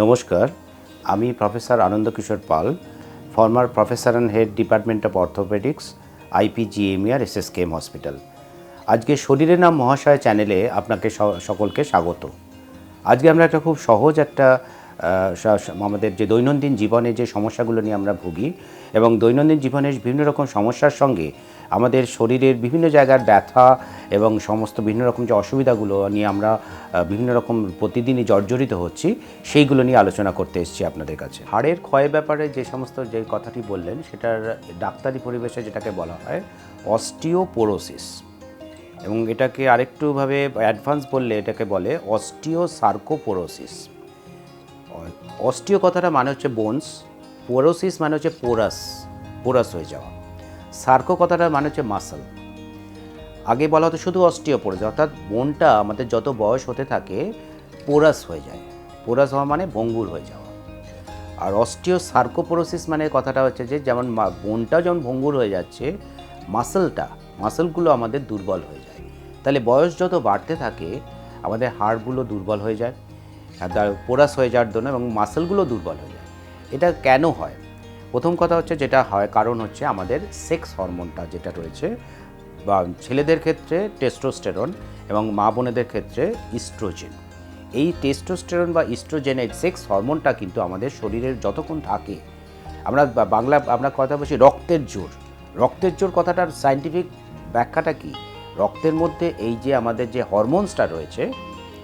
নমস্কার, আমি professor Ananda Kishore Pal former professor and head department of orthopaedics IPGMER SSKM hospital আজকে শরীরের নাম মহাশয় চ্যানেলে আপনাকে সকলকে স্বাগত। আজকে আমরা একটা খুব সহজ একটা আমাদের যে দৈনন্দিন জীবনে যে সমস্যাগুলো নিয়ে আমরা ভুগি এবং দৈনন্দিন জীবনের বিভিন্ন রকম সমস্যার সঙ্গে আমাদের শরীরের বিভিন্ন জায়গার ব্যথা এবং সমস্ত বিভিন্ন রকম যে অসুবিধাগুলো নিয়ে আমরা বিভিন্ন রকম প্রতিদিনই জর্জরিত হচ্ছি, সেইগুলো নিয়ে আলোচনা করতে এসেছি আপনাদের কাছে। হাড়ের ক্ষয়ের ব্যাপারে যে সমস্ত যে কথাটি বললেন, সেটার ডাক্তারি পরিবেশে যেটাকে বলা হয় অস্টিওপোরোসিস। এবং এটাকে আরেকটুভাবে অ্যাডভান্স বললে এটাকে বলে অস্টিও সার্কোপোরোসিস অস্টিও কথাটা মানে হচ্ছে বোনস পোরোসিস মানে হচ্ছে পোরাস পোরাস হয়ে যাওয়া। সার্কো কথাটা মানে হচ্ছে মাসল আগে বলা হতো শুধু অস্টিওপোরোসিস অর্থাৎ বোনটা আমাদের যত বয়স হতে থাকে, পোরাস হয়ে যায়। পোরাস হওয়া মানে ভঙ্গুর হয়ে যাওয়া। আর অস্টিও সার্কোপোরোসিস মানে কথাটা হচ্ছে যে, যেমন বোনটাও যেমন ভঙ্গুর হয়ে যাচ্ছে মাসলটা মাসলগুলো আমাদের দুর্বল হয়ে যায়। তাহলে বয়স যত বাড়তে থাকে, আমাদের হাড়গুলো দুর্বল হয়ে যায় পোরাস হয়ে যাওয়ার জন্য এবং মাসলগুলো দুর্বল হয়ে যায়। এটা কেন হয়? প্রথম কথা হচ্ছে যেটা হয়, কারণ হচ্ছে আমাদের সেক্স হরমোনটা যেটা রয়েছে, বা ছেলেদের ক্ষেত্রে টেস্টোস্টেরন এবং মা বোনেদের ক্ষেত্রে ইস্ট্রোজেন। এই টেস্টোস্টেরন বা ইস্ট্রোজেনের সেক্স হরমোনটা কিন্তু আমাদের শরীরের যতক্ষণ থাকে, আমরা বাংলা, আমরা কথা বলছি রক্তের জোর। রক্তের জোর কথাটার সায়েন্টিফিক ব্যাখ্যাটা কি? রক্তের মধ্যে এই যে আমাদের যে হরমোনসটা রয়েছে,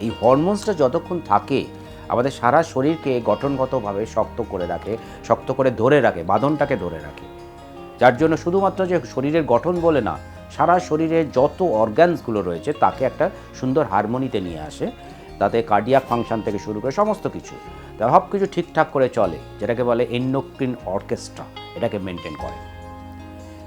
এই হরমোনসটা যতক্ষণ থাকে আমাদের সারা শরীরকে গঠনগতভাবে শক্ত করে রাখে, শক্ত করে ধরে রাখে, বাঁধনটাকে ধরে রাখে। যার জন্য শুধুমাত্র যে শরীরের গঠন বলে না, সারা শরীরে যত অর্গানসগুলো রয়েছে, তাকে একটা সুন্দর হারমোনিতে নিয়ে আসে। তাতে কার্ডিয়াক ফাংশন থেকে শুরু করে সমস্ত কিছু সব কিছু ঠিকঠাক করে চলে, যেটাকে বলে এন্ডোক্রিন অর্কেস্ট্রা এটাকে মেনটেন করে।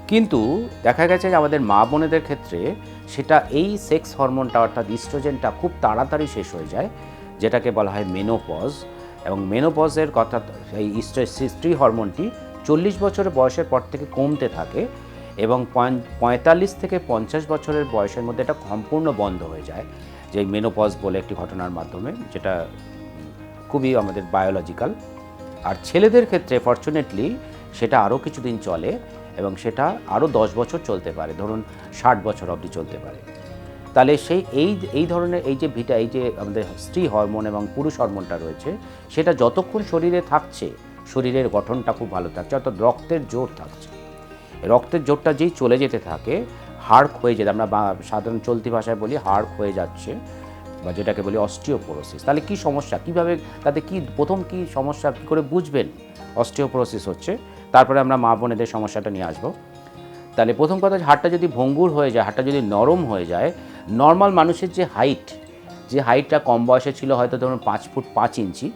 কিন্তু দেখা গেছে যে আমাদের মা বোনেদের ক্ষেত্রে সেটা এই সেক্স হরমোনটা অর্থাৎ ইস্ট্রোজেনটা খুব তাড়াতাড়ি শেষ হয়ে যায়। যেটাকে বলা হয় মেনোপজ এবং মেনোপজের কথা এই স্ত্রী হরমোনটি চল্লিশ বছরের বয়সের পর থেকে কমতে থাকে এবং পঁয়- পঁয়তাল্লিশ থেকে পঞ্চাশ বছরের বয়সের মধ্যে এটা সম্পূর্ণ বন্ধ হয়ে যায়। যে মেনোপজ বলে একটি ঘটনার মাধ্যমে, যেটা খুবই আমাদের বায়োলজিক্যাল আর ছেলেদের ক্ষেত্রে ফর্চুনেটলি সেটা আরও কিছুদিন চলে এবং সেটা আরও দশ বছর চলতে পারে। ধরুন ষাট বছর অবধি চলতে পারে। তাহলে সেই এই এই ধরনের এই যে ভিটা, এই যে আমাদের স্ত্রী হরমোন এবং পুরুষ হরমোনটা রয়েছে, সেটা যতক্ষণ শরীরে থাকছে, শরীরের গঠনটা খুব ভালো থাকছে, অর্থাৎ রক্তের জোর থাকছে। রক্তের জোরটা যেই চলে যেতে থাকে হাড় ক্ষয়ে যেতে, আমরা সাধারণ চলতি ভাষায় বলি হাড় ক্ষয়ে যাচ্ছে, বা যেটাকে বলি অস্টিওপোরোসিস। তাহলে কি সমস্যা? কীভাবে, তাতে কি, প্রথম কি সমস্যা, কী করে বুঝবেন অস্টিওপোরোসিস হচ্ছে? তারপরে আমরা মা বোনেদের সমস্যাটা নিয়ে আসব। তাহলে প্রথম কথা হাড়টা যদি ভঙ্গুর হয়ে যায়, হাড়টা যদি নরম হয়ে যায় নর্মাল মানুষের যে হাইট যে হাইটটা কম বয়সে ছিল হয়তো ধরুন পাঁচ ফুট পাঁচ ইঞ্চি,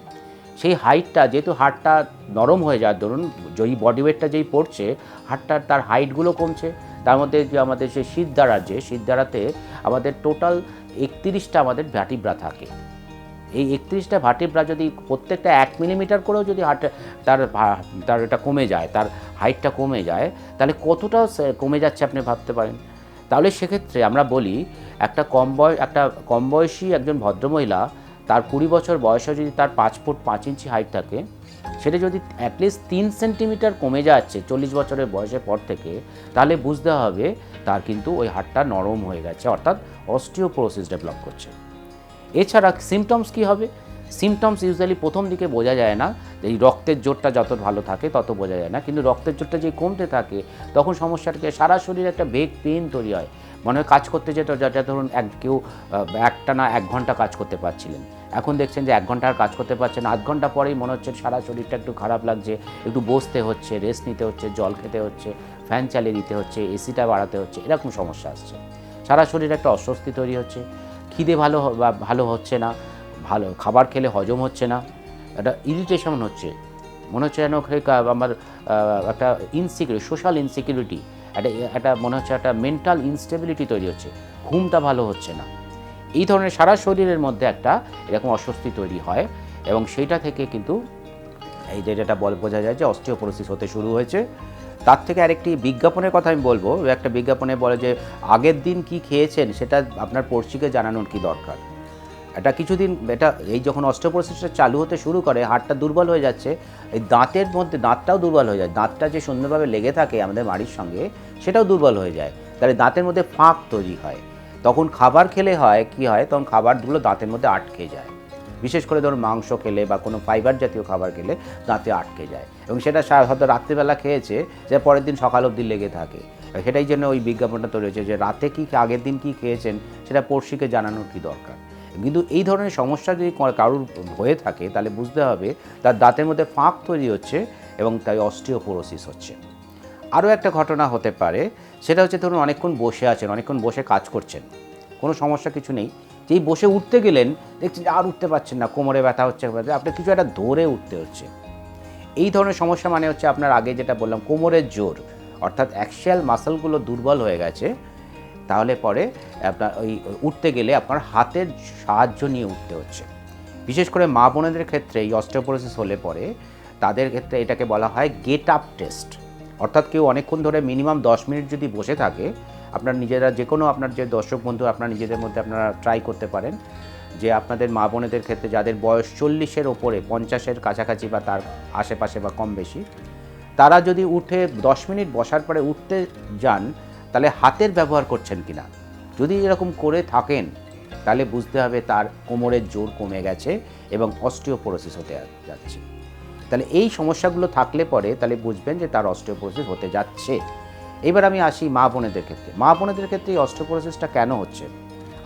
সেই হাইটটা যেহেতু হাড়টা নরম হয়ে যায়, ধরুন যেই বডি ওয়েটটা যেই পড়ছে হাড়টার তার হাইটগুলো কমছে। তার মধ্যে যে আমাদের যে শীতদাঁড়ার যে শীতদাঁড়াতে আমাদের টোটাল একত্রিশটা আমাদের ভ্যাটিব্রা থাকে। এই একত্রিশটা ভার্টিব্রা যদি প্রত্যেকটা এক মিলিমিটার করেও যদি হার্ট তার তার এটা কমে যায়, তার হাইটটা কমে যায়, তাহলে কতটা কমে যাচ্ছে আপনি ভাবতে পারেন? তাহলে সেক্ষেত্রে আমরা বলি একটা কম বয়স একটা কম বয়সী একজন ভদ্রমহিলা, তার কুড়ি বছর বয়সে যদি তার পাঁচ ফুট পাঁচ ইঞ্চি হাইট থাকে, সেটা যদি অ্যাটলিস্ট তিন সেন্টিমিটার কমে যাচ্ছে চল্লিশ বছরের বয়সের পর থেকে, তাহলে বুঝতে হবে তার কিন্তু ওই হাড়টা নরম হয়ে গেছে, অর্থাৎ অস্টিওপোরোসিস ডেভেলপ করছে। এছাড়া সিমটমস কি হবে? সিমটমস ইউজুয়ালি প্রথম দিকে বোঝা যায় না এই রক্তের জোরটা যত ভালো থাকে তত বোঝা যায় না, কিন্তু রক্তের জোরটা যে কমতে থাকে, তখন সমস্যাটাকে সারা শরীরে একটা বেগ পেন তৈরি হয়। মনে হয় কাজ করতে যেত যেটা ধরুন এক, কেউ একটা না এক ঘণ্টা কাজ করতে পারছিলেন। এখন দেখছেন যে এক ঘণ্টা আর কাজ করতে পারছেন আধ ঘণ্টা পরেই মনে হচ্ছে সারা শরীরটা একটু খারাপ লাগছে, একটু বসতে হচ্ছে রেস্ট নিতে হচ্ছে, জল খেতে হচ্ছে ফ্যান চালিয়ে দিতে হচ্ছে এসিটা বাড়াতে হচ্ছে, এরকম সমস্যা আসছে। সারা শরীরে একটা অস্বস্তি তৈরি হচ্ছে। খিদে ভালো ভালো হচ্ছে না, ভালো খাবার খেলে হজম হচ্ছে না। একটা ইরিটেশন হচ্ছে। মনে হচ্ছে যেন আমার একটা ইনসিকিউরিটি সোশ্যাল ইনসিকিউরিটি একটা একটা মনে হচ্ছে একটা মেন্টাল ইনস্টেবিলিটি তৈরি হচ্ছে, ঘুমটা ভালো হচ্ছে না। এই ধরনের সারা শরীরের মধ্যে একটা এরকম অস্বস্তি তৈরি হয় এবং সেইটা থেকে কিন্তু এই যে যেটা বল, বোঝা যায় যে অস্টিওপোরোসিস হতে শুরু হয়েছে। তার থেকে আরেকটি বিজ্ঞাপনের কথা আমি বলব। একটা বিজ্ঞাপনে বলে যে, আগের দিন কি খেয়েছেন? সেটা আপনার পড়শিকে জানানোর কি দরকার? এটা কিছুদিন, এটা এই যখন অস্ট্রোপোরোসিসটা চালু হতে শুরু করে, হাড়টা দুর্বল হয়ে যাচ্ছে, এই দাঁতের মধ্যে, দাঁতটাও দুর্বল হয়ে যায়, দাঁতটা যে সুন্দরভাবে লেগে থাকে আমাদের মাড়ির সঙ্গে, সেটাও দুর্বল হয়ে যায়। তাহলে দাঁতের মধ্যে ফাঁক তৈরি হয়। তখন খাবার খেলে হয়, কি হয়? তখন খাবারগুলো দাঁতের মধ্যে আটকে যায়। বিশেষ করে ধরুন মাংস খেলে বা কোনো ফাইবার জাতীয় খাবার খেলে দাঁতে আটকে যায়। এবং সেটা হয়তো রাত্রিবেলা খেয়েছে, যে পরের দিন সকাল অবধি লেগে থাকে। সেটাই জন্য ওই বিজ্ঞাপনটা তৈরি হয়েছে যে রাতে কি আগের দিন কি খেয়েছেন, সেটা পড়শিকে জানানোর কী দরকার। কিন্তু এই ধরনের সমস্যা যদি কারুর হয়ে থাকে, তাহলে বুঝতে হবে তার দাঁতের মধ্যে ফাঁক তৈরি হচ্ছে এবং তাই অস্টিওপোরোসিস হচ্ছে। আরও একটা ঘটনা হতে পারে, সেটা হচ্ছে ধরুন অনেকক্ষণ বসে আছেন, অনেকক্ষণ বসে কাজ করছেন, কোনো সমস্যা কিছু নেই। যেই বসে উঠতে গেলেন, দেখছেন আর উঠতে পারছেন না, কোমরে ব্যথা হচ্ছে আপনি কিছু একটা ধরে উঠতে হচ্ছে। এই ধরনের সমস্যা মানে হচ্ছে আপনার আগে যেটা বললাম, কোমরের জোর, অর্থাৎ অ্যাক্সিয়াল মাসলগুলো দুর্বল হয়ে গেছে তাহলে পরে আপনার ওই উঠতে গেলে আপনার হাতের সাহায্য নিয়ে উঠতে হচ্ছে। বিশেষ করে মা বোনেদের ক্ষেত্রে এই অস্ট্রোপোরোসিস হলে পরে তাদের ক্ষেত্রে এটাকে বলা হয় গেট আপ টেস্ট। অর্থাৎ কেউ অনেকক্ষণ ধরে মিনিমাম দশ মিনিট যদি বসে থাকে, আপনার নিজেরা যে কোনো আপনার যে দর্শক বন্ধু, আপনার নিজেদের মধ্যে আপনারা ট্রাই করতে পারেন যে আপনাদের মা বোনেদের ক্ষেত্রে যাদের বয়স চল্লিশের ওপরে, পঞ্চাশের কাছাকাছি বা তার আশেপাশে বা কম বেশি, তারা যদি উঠে দশ মিনিট বসার পরে উঠতে যান তাহলে হাতের ব্যবহার করছেন কিনা? যদি এরকম করে থাকেন, তাহলে বুঝতে হবে তার কোমরের জোর কমে গেছে এবং অস্টিওপোরোসিস হতে যাচ্ছে। তাহলে এই সমস্যাগুলো থাকলে পরে তাহলে বুঝবেন যে তার অস্টিওপোরোসিস হতে যাচ্ছে। এবার আমি আসি মা বোনেদের ক্ষেত্রে। মা বোনেদের ক্ষেত্রে এই অস্টিওপোরোসিসটা কেন হচ্ছে?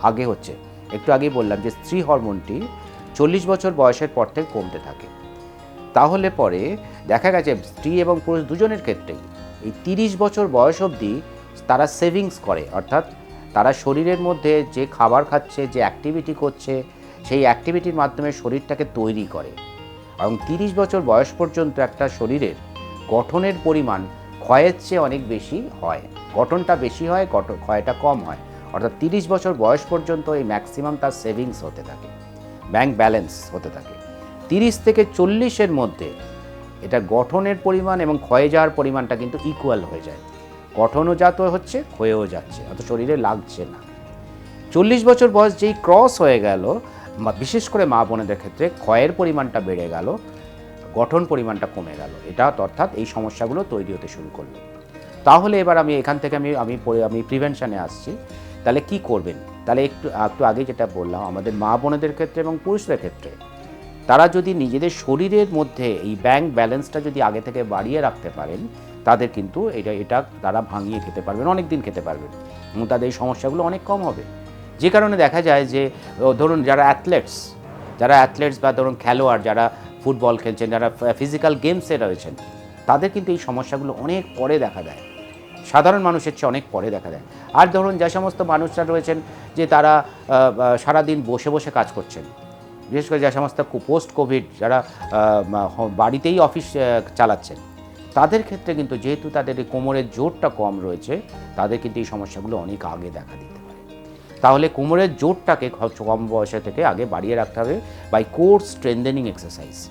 আগে হচ্ছে। একটু আগেই বললাম যে স্ত্রী হরমোনটি চল্লিশ বছর বয়সের পর থেকে কমতে থাকে। তাহলে পরে দেখা গেছে স্ত্রী এবং পুরুষ দুজনের ক্ষেত্রেই এই তিরিশ বছর বয়স অবধি তারা সেভিংস করে, অর্থাৎ তারা শরীরের মধ্যে যে খাবার খাচ্ছে, যে অ্যাক্টিভিটি করছে, সেই অ্যাক্টিভিটির মাধ্যমে শরীরটাকে তৈরি করে। এবং তিরিশ বছর বয়স পর্যন্ত একটা শরীরের গঠনের পরিমাণ ক্ষয়ের চেয়ে অনেক বেশি হয়। গঠনটা বেশি হয় গঠন ক্ষয়টা কম হয়। অর্থাৎ তিরিশ বছর বয়স পর্যন্ত এই ম্যাক্সিমাম তার সেভিংস হতে থাকে। ব্যাংক ব্যালেন্স হতে থাকে। তিরিশ থেকে চল্লিশের মধ্যে এটা গঠনের পরিমাণ এবং ক্ষয়ে যাওয়ার পরিমাণটা কিন্তু ইকুয়াল হয়ে যায়। গঠনও জাত হচ্ছে, ক্ষয়েও যাচ্ছে অত শরীরে লাগছে না। চল্লিশ বছর বয়স যেই ক্রস হয়ে গেল বিশেষ করে মা বোনেদের ক্ষেত্রে ক্ষয়ের পরিমাণটা বেড়ে গেল, গঠন পরিমাণটা কমে গেল। এটা অর্থাৎ এই সমস্যাগুলো তৈরি হতে শুরু করল। তাহলে এবার আমি এখান থেকে আমি আমি আমি প্রিভেনশনে আসছি। তাহলে কি করবেন? তাহলে একটু একটু আগে যেটা বললাম, আমাদের মা বোনেদের ক্ষেত্রে এবং পুরুষদের ক্ষেত্রে। তারা যদি নিজেদের শরীরের মধ্যে এই ব্যাংক ব্যালেন্সটা যদি আগে থেকে বাড়িয়ে রাখতে পারেন তাদের কিন্তু এটা এটা তারা ভাঙিয়ে খেতে পারবেন অনেক দিন খেতে পারবেন। এবং তাদের এই সমস্যাগুলো অনেক কম হবে। যে কারণে দেখা যায় যে ধরুন যারা অ্যাথলেটস যারা অ্যাথলেটস বা ধরুন খেলোয়াড়, যারা ফুটবল খেলছেন, যারা ফিজিক্যাল গেমসে রয়েছেন, তাদের কিন্তু এই সমস্যাগুলো অনেক পরে দেখা দেয়। সাধারণ মানুষের চেয়ে অনেক পরে দেখা দেয়। আর ধরুন যে সমস্ত মানুষরা রয়েছেন যে তারা সারাদিন বসে বসে কাজ করছেন। বিশেষ করে যে সমস্ত পোস্ট কোভিড যারা বাড়িতেই অফিস চালাচ্ছেন। তাদের ক্ষেত্রে কিন্তু যেহেতু তাদের এই কোমরের জোরটা কম রয়েছে, তাদের কিন্তু এই সমস্যাগুলো অনেক আগে দেখা দিতে পারে। তাহলে কোমরের জোরটাকে কম বয়সে থেকে আগে বাড়িয়ে রাখতে হবে বাই কোর স্ট্রেন্দেনিং এক্সারসাইজ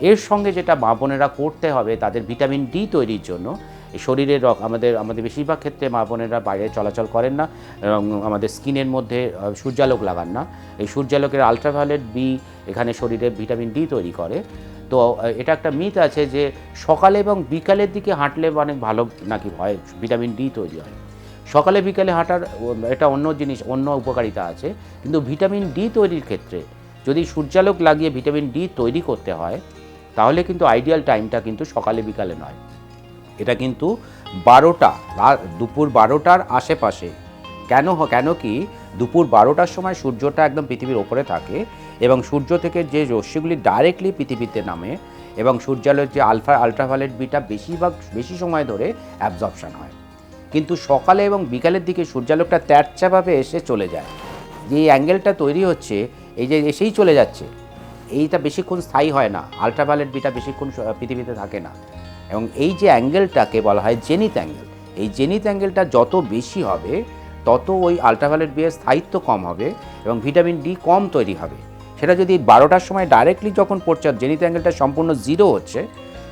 এর সঙ্গে যেটা মা বোনেরা করতে হবে, তাদের ভিটামিন ডি তৈরির জন্য, এই শরীরের রক- আমাদের আমাদের বেশিরভাগ ক্ষেত্রে মা বোনেরা বাইরে চলাচল করেন না, এবং আমাদের স্কিনের মধ্যে সূর্যালোক লাগান না। এই সূর্যালোকের আলট্রাভায়োলেট বি এখানে শরীরে ভিটামিন ডি তৈরি করে। তো এটা একটা মিথ আছে যে সকালে এবং বিকালের দিকে হাঁটলে অনেক ভালো নাকি হয় ভিটামিন ডি তৈরি হয়। সকালে বিকালে হাঁটার এটা অন্য জিনিস, অন্য উপকারিতা আছে। কিন্তু ভিটামিন ডি তৈরির ক্ষেত্রে যদি সূর্যালোক লাগিয়ে ভিটামিন ডি তৈরি করতে হয়, তাহলে কিন্তু আইডিয়াল টাইমটা কিন্তু সকালে বিকালে নয়। এটা কিন্তু বারোটা দুপুর বারোটার আশেপাশে। কেন কেন কি দুপুর বারোটার সময় সূর্যটা একদম পৃথিবীর ওপরে থাকে এবং সূর্য থেকে যে রশ্মিগুলি ডাইরেক্টলি পৃথিবীতে নামে এবং সূর্যালোর যে আলফা আলট্রাভায়োলেট বিটা বেশিরভাগ, বেশি সময় ধরে অ্যাবজর্পশন হয়। কিন্তু সকালে এবং বিকালের দিকে সূর্যালোকটা ত্যাটচাভাবে এসে চলে যায়। যে অ্যাঙ্গেলটা তৈরি হচ্ছে, এই যে এসেই চলে যাচ্ছে, এইটা বেশিক্ষণ স্থায়ী হয় না আলট্রাভায়োলেট বিটা বেশিক্ষণ পৃথিবীতে থাকে না। এবং এই যে অ্যাঙ্গেলটাকে বলা হয় জেনিত অ্যাঙ্গেল এই জেনিত অ্যাঙ্গেলটা যত বেশি হবে, তত ওই আলট্রাভায়োলেট বিয়ের স্থায়িত্ব কম হবে এবং ভিটামিন ডি কম তৈরি হবে। সেটা যদি বারোটার সময় ডাইরেক্টলি যখন পড়ছে আর জেনিত অ্যাঙ্গেলটা সম্পূর্ণ জিরো হচ্ছে,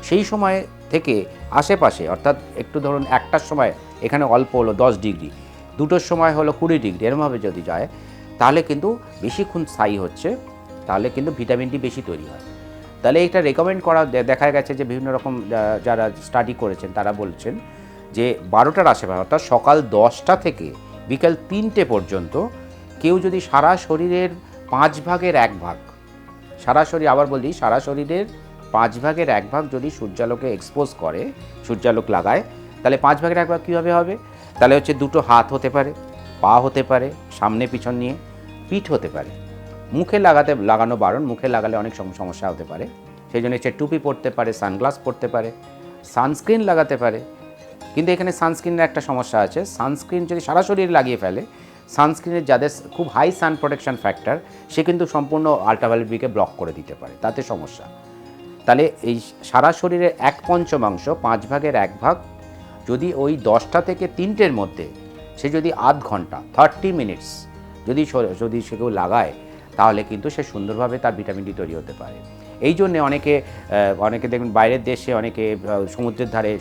সেই সময় থেকে আশেপাশে, অর্থাৎ একটু ধরুন একটার সময়, এখানে অল্প হলো দশ ডিগ্রি দুটোর সময় হলো কুড়ি ডিগ্রি এরমভাবে যদি যায়, তাহলে কিন্তু বেশিক্ষণ স্থায়ী হচ্ছে, তাহলে কিন্তু ভিটামিন ডি বেশি তৈরি হয়। তাহলে এটা রেকমেন্ড করা দেখা গেছে যে বিভিন্ন রকম যারা স্টাডি করেছেন, তারা বলছেন যে বারোটার আশেপাশে, অর্থাৎ সকাল দশটা থেকে বিকাল তিনটে পর্যন্ত, কেউ যদি সারা শরীরের পাঁচ ভাগের এক ভাগ। সারা শরীর আবার বলি সারা শরীরের পাঁচ ভাগের এক ভাগ যদি সূর্যালোকে এক্সপোজ করে, সূর্যালোক লাগায়, তাহলে পাঁচ ভাগের এক ভাগ কীভাবে হবে? তাহলে হচ্ছে দুটো হাত হতে পারে, পা হতে পারে, সামনে পিছন নিয়ে, পিঠ হতে পারে। মুখে লাগাতে, লাগানো বারণ, মুখে লাগালে অনেক সম- সমস্যা হতে পারে। সেই জন্য হচ্ছে টুপি পরতে পারে, সানগ্লাস পরতে পারে, সানস্ক্রিন লাগাতে পারে। কিন্তু এখানে সানস্ক্রিনের একটা সমস্যা আছে, সানস্ক্রিন যদি সারা শরীরে লাগিয়ে ফেলে সানস্ক্রিনের যাদের খুব হাই সান প্রোটেকশন ফ্যাক্টর, সে কিন্তু সম্পূর্ণ আল্ট্রাভায়োলেট বিকে ব্লক করে দিতে পারে। তাতে সমস্যা। তাহলে এই সারা শরীরের এক পঞ্চমাংশ, পাঁচ ভাগের এক ভাগ, যদি ওই দশটা থেকে তিনটের মধ্যে সে যদি আধ ঘণ্টা থার্টি মিনিটস যদি যদি সে কেউ লাগায়, তাহলে কিন্তু সে সুন্দরভাবে তার ভিটামিন ডি তৈরি হতে পারে। এই জন্যে অনেকে অনেকে দেখবেন বাইরের দেশে অনেকে সমুদ্রের ধারে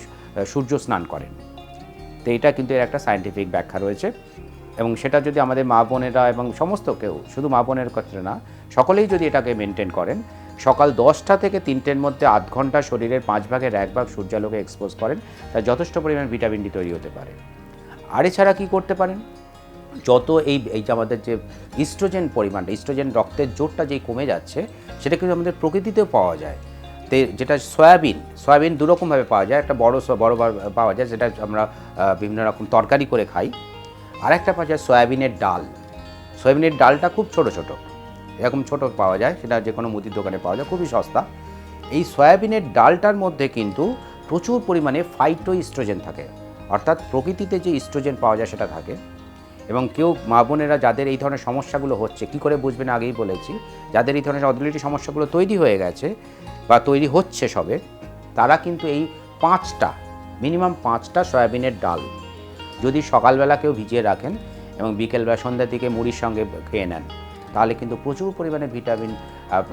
সূর্য স্নান করেন। তো এটা কিন্তু এর একটা সায়েন্টিফিক ব্যাখ্যা রয়েছে। এবং সেটা যদি আমাদের মা বোনেরা এবং সমস্ত কেউ, শুধু মা বোনের ক্ষেত্রে না, সকলেই যদি এটাকে মেনটেন করেন, সকাল দশটা থেকে তিনটের মধ্যে আধ ঘণ্টা শরীরের পাঁচ ভাগের এক ভাগ সূর্যালোকে এক্সপোজ করেন, তা যথেষ্ট পরিমাণ ভিটামিন ডি তৈরি হতে পারে। আর এছাড়া কী করতে পারেন? যত এই এই যে আমাদের যে ইস্ট্রোজেন পরিমাণটা ইস্ট্রোজেন রক্তের জোরটা যেই কমে যাচ্ছে, সেটা কিন্তু আমাদের প্রকৃতিতেও পাওয়া যায়। তে, যেটা সয়াবিন সয়াবিন দুরকমভাবে পাওয়া যায়, একটা বড় বড় পাওয়া যায়, যেটা আমরা বিভিন্ন রকম তরকারি করে খাই। আর একটা পাওয়া যায় সয়াবিনের ডাল। সয়াবিনের ডালটা খুব ছোট ছোট। এরকম ছোট পাওয়া যায়, সেটা যে কোনো মুদির দোকানে পাওয়া যায়, খুবই সস্তা। এই সয়াবিনের ডালটার মধ্যে কিন্তু প্রচুর পরিমাণে ফাইটো ইস্ট্রোজেন থাকে। অর্থাৎ প্রকৃতিতে যে ইস্ট্রোজেন পাওয়া যায় সেটা থাকে। এবং কেউ মা বোনেরা যাদের এই ধরনের সমস্যাগুলো হচ্ছে, কি করে বুঝবেন আগেই বলেছি, যাদের এই ধরনের অলরেডি সমস্যাগুলো তৈরি হয়ে গেছে বা তৈরি হচ্ছে সবে, তারা কিন্তু এই পাঁচটা মিনিমাম পাঁচটা সয়াবিনের ডাল যদি সকালবেলা কেউ ভিজিয়ে রাখেন এবং বিকেলবেলা সন্ধ্যার দিকে মুড়ির সঙ্গে খেয়ে নেন, তাহলে কিন্তু প্রচুর পরিমাণে ভিটামিন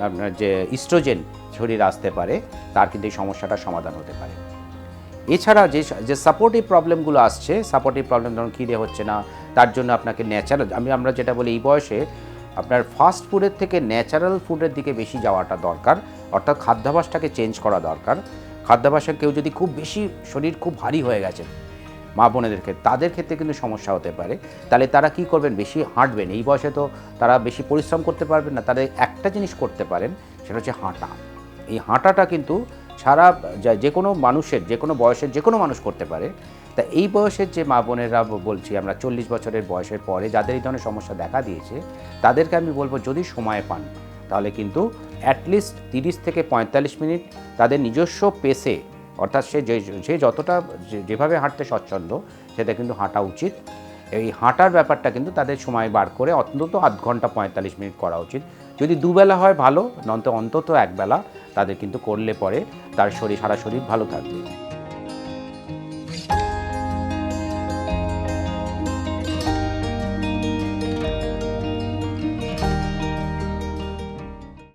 আপনার যে ইস্ট্রোজেন শরীরে আসতে পারে, তার কিন্তু এই সমস্যাটার সমাধান হতে পারে। এছাড়া যে যে সাপোর্টিভ প্রবলেমগুলো আসছে সাপোর্টিভ প্রবলেম ধরুন খিদে হচ্ছে না, তার জন্য আপনাকে ন্যাচারাল আমি, আমরা যেটা বলি এই বয়সে, আপনার ফাস্ট ফুডের থেকে ন্যাচারাল ফুডের দিকে বেশি যাওয়াটা দরকার, অর্থাৎ খাদ্যাভাসটাকে চেঞ্জ করা দরকার। খাদ্যাভ্যাসে কেউ যদি খুব বেশি শরীর খুব ভারী হয়ে গেছে মা বোনেদের ক্ষেত্রে তাদের ক্ষেত্রে কিন্তু সমস্যা হতে পারে। তাহলে তারা কি করবেন? বেশি হাঁটবেন। এই বয়সে তো তারা বেশি পরিশ্রম করতে পারবেন না। তাদের একটা জিনিস করতে পারেন, সেটা হচ্ছে হাঁটা। এই হাঁটাটা কিন্তু সারা যা- কোনো মানুষের যে কোনো বয়সের যে কোনো মানুষ করতে পারে। তা এই বয়সের যে মা বোনেরা বলছি আমরা চল্লিশ বছরের বয়সের পরে যাদের এই ধরনের সমস্যা দেখা দিয়েছে, তাদেরকে আমি বলব যদি সময় পান, তাহলে কিন্তু অ্যাটলিস্ট তিরিশ থেকে পঁয়তাল্লিশ মিনিট তাদের নিজস্ব পেসে অর্থাৎ সে যে, সে যতটা, যে- যেভাবে হাঁটতে স্বচ্ছন্দ, সেটা কিন্তু হাঁটা উচিত। এই হাঁটার ব্যাপারটা কিন্তু তাদের সময় বার করে অন্তত আধ ঘণ্টা পঁয়তাল্লিশ মিনিট করা উচিত। যদি দুবেলা হয় ভালো নন্ত অন্তত একবেলা তাদের কিন্তু করলে পরে তার শরীর, সারা শরীর ভালো থাকবে।